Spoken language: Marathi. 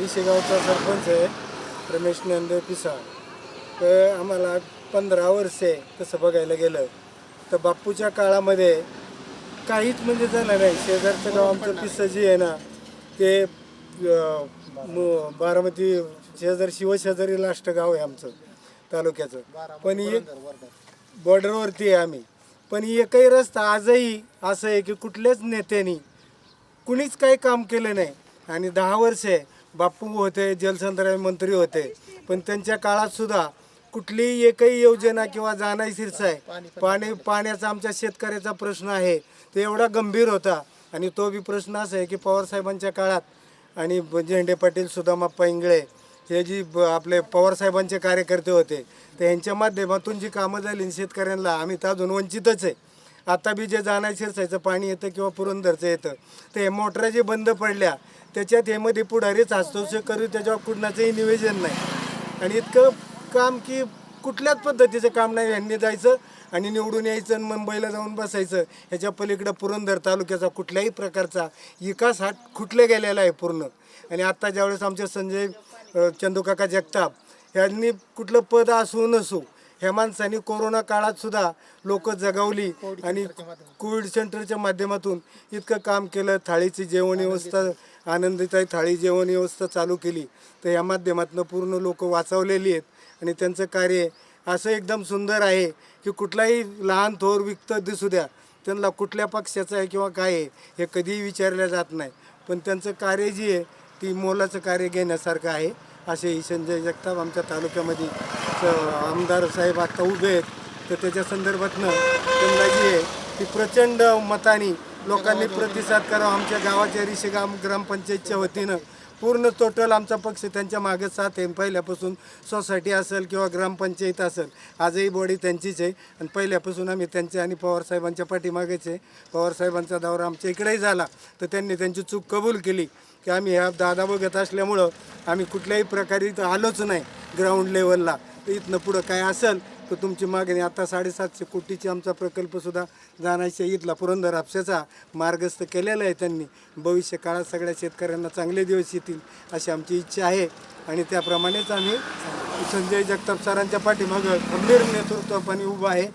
ऋषीगावचा सरपंच आहे रमेश नंदे पिसाळ. तर आम्हाला पंधरा वर्ष आहे तसं बघायला गेलं तर बाप्पूच्या काळामध्ये काहीच म्हणजे झालं नाही. शेजारचं गाव आमचं पिसं जी आहे ना ते बारामती शेजार शिवशेजारी लास्ट गाव आहे आमचं तालुक्याचं. पण एक बॉर्डरवरती आहे आम्ही. पण एकही रस्ता आजही असं आहे की कुठल्याच नेत्यांनी कुणीच काही काम केलं नाही. आणि दहा वर्षे बापू होते जलसंधारण मंत्री होते. पण त्यांच्या काळात सुद्धा कुठलीही एकही योजना किंवा जाणारी शिरसाय पाणी पाण्याचा आमच्या शेतकऱ्याचा प्रश्न आहे. तो एवढा गंभीर होता. आणि तो बी प्रश्न असा आहे की पवारसाहेबांच्या काळात आणि झेंडे पाटील सुदामाप्पा इंगळे हे जी ब- आपले पवारसाहेबांचे कार्यकर्ते होते तर यांच्या माध्यमातून जी कामं झाली शेतकऱ्यांना आम्ही तर अजून वंचितच आहे. आता बी जे जाणार शिरसायचं पाणी येतं किंवा पुरंदरचं येतं. तर हे मोटरा जे बंद पडल्या त्याच्यात हे मध्ये पुढारीच हस्तक्षेप करू त्याच्यावर कुणाचंही निवेदन नाही. आणि इतकं काम की कुठल्याच पद्धतीचं काम नाही. यांनी जायचं आणि निवडून यायचं आणि मुंबईला जाऊन बसायचं. ह्याच्या पलीकडं पुरंदर तालुक्याचा कुठल्याही प्रकारचा विकास हा खुटले गेलेला आहे पूर्ण. आणि आत्ता ज्यावेळेस आमचे संजय चंदुकाका चंदूकाका जगताप यांनी कुठलं पद असू नसू ह्या माणसांनी कोरोना काळात सुद्धा लोक जगवली आणि कोविड सेंटरच्या माध्यमातून इतकं काम केलं थाळीची जेवण व्यवस्था आनंदीताई थाळी जेवण व्यवस्था चालू केली. तर या माध्यमातून पूर्ण लोक वाचवलेली आहेत आणि त्यांचं कार्य असं एकदम सुंदर आहे की कुठलाही लहान थोर विकत दिसू द्या. त्यांना कुठल्या पक्षाचं आहे किंवा काय आहे हे कधीही विचारलं जात नाही. पण त्यांचं कार्य जी आहे ती मोलाचं कार्य घेण्यासारखं आहे. असे संजय जगताप आमच्या तालुक्यामध्ये. आमदार साहेब आत्ता उभे आहेत. तर त्याच्या संदर्भातनं त्यांना जी आहे. ती प्रचंड मताने लोकांनी प्रतिसाद करावा. आमच्या गावाच्या ऋषीगाम ग्रामपंचायतच्या वतीनं पूर्ण टोटल आमचा पक्ष त्यांच्या मागे साथ आहे. पहिल्यापासून सोसायटी असेल किंवा ग्रामपंचायत असेल आजही बॉडी त्यांचीच आहे. आणि पहिल्यापासून आम्ही त्यांच्या आणि पवारसाहेबांच्या पाठीमागेच आहे. पवारसाहेबांचा दौरा आमच्या इकडेही झाला. तर त्यांनी त्यांची चूक कबूल केली की आम्ही ह्या दादा बघत असल्यामुळं आम्ही कुठल्याही प्रकारे इथं आलोच नाही ग्राउंड लेवलला तर इथनं पुढं काय असेल तर तुमची मागणी आता साडेसातशे कोटीची आमचा प्रकल्पसुद्धा जाण्याच्या इथला पुरंदर हापशाचा मार्गस्थ केलेला आहे त्यांनी. भविष्य काळात सगळ्या शेतकऱ्यांना चांगले दिवस येतील अशी आमची इच्छा आहे. आणि त्याप्रमाणेच आम्ही संजय जगताप सरांच्या पाठीमागं खंबीर नेतृत्वपणे उभं आहे.